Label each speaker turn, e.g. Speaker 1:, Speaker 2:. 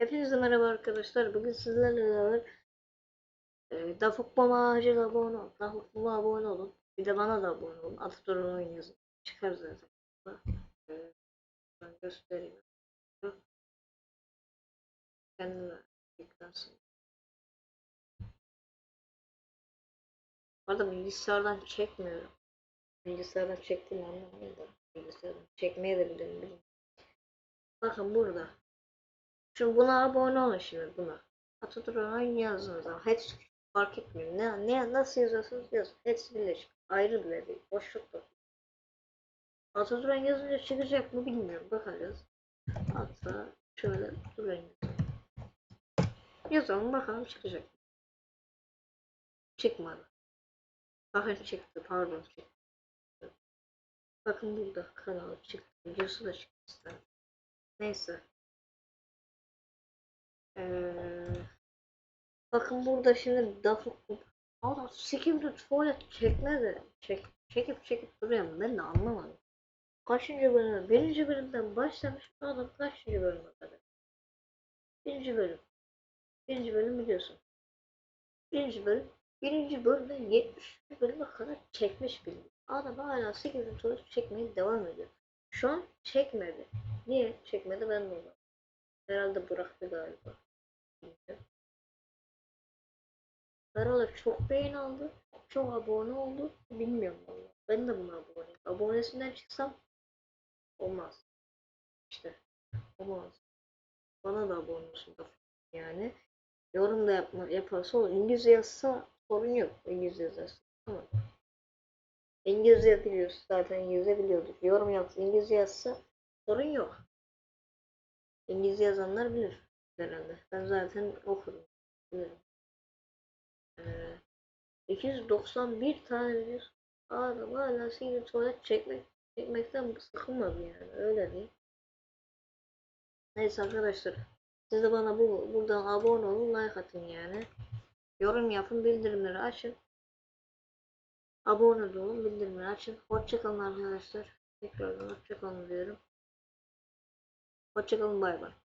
Speaker 1: Hepinize merhaba arkadaşlar. Bugün sizlerle beraber e, Dafukbama acil abone olun. Dafukbama abone olun. Bir de bana da abone olun. Atatürk'ün oyun yazın. Çıkar zaten. E, ben göstereyim. Kendine yüklensin. Bu arada bilgisayardan çekmiyorum. Bilgisayardan çektiğim anlamıyla da bilgisayardan çekmeye de bilirim. Bakın burada. Şimdi buna abone olun şimdi buna. Atatürk'ün yazdığınız zaman hepsi fark etmiyor. Ne, ne nasıl yazıyorsunuz yazın. Hepsi birleşik. Ayrı bile değil. Boşluk da. Atatürk'ün yazınca çıkacak mı bilmiyorum. Bakacağız. Hatta şöyle durayım. Yazalım bakalım çıkacak. mı? Çıkmadı. Bakın çıktı. Pardon çıktı. Bakın burada kanal çıktı. Videosu da çıktı. Neyse. Bakın burada şimdi Dafuk Adam Secret tuvalet çekmedi. Çek, çekip çekip duruyor ben de anlamadım. Kaçıncı bölüm? Birinci bölümden başlamış adam kaçıncı bölüme kadar? Birinci bölüm. Birinci bölüm biliyorsun. Birinci bölüm. Birinci bölümden 70 bölüme kadar çekmiş bile. Adam hala Secret tuvalet çekmeye devam ediyor. Şu an çekmedi. Niye çekmedi ben de. Herhalde bıraktı galiba. Herhalde çok beğeni aldı. Çok abone oldu. Bilmiyorum vallahi. Ben de buna aboneyim. Abonesinden çıksam olmaz. İşte olmaz. Bana da abone olsun da yani. Yorum da yapma, yaparsa olur. İngilizce yazsa sorun yok. İngilizce yazarsa. Tamam. İngilizce biliyoruz. Zaten İngilizce biliyorduk. Yorum yapsa İngilizce yazsa sorun yok. İngilizce yazanlar bilir herhalde. Ben zaten okurum. Bilirim. Ee, 291 tane biliyorsun. Adam hala sinir tuvalet çekmek, çekmekten sıkılmadı yani. Öyle değil. Neyse arkadaşlar. Siz de bana bu buradan abone olun, like atın yani. Yorum yapın, bildirimleri açın. Abone olun, bildirimleri açın. Hoşçakalın arkadaşlar. Tekrardan hoşçakalın diyorum. Hoşçakalın bay bay.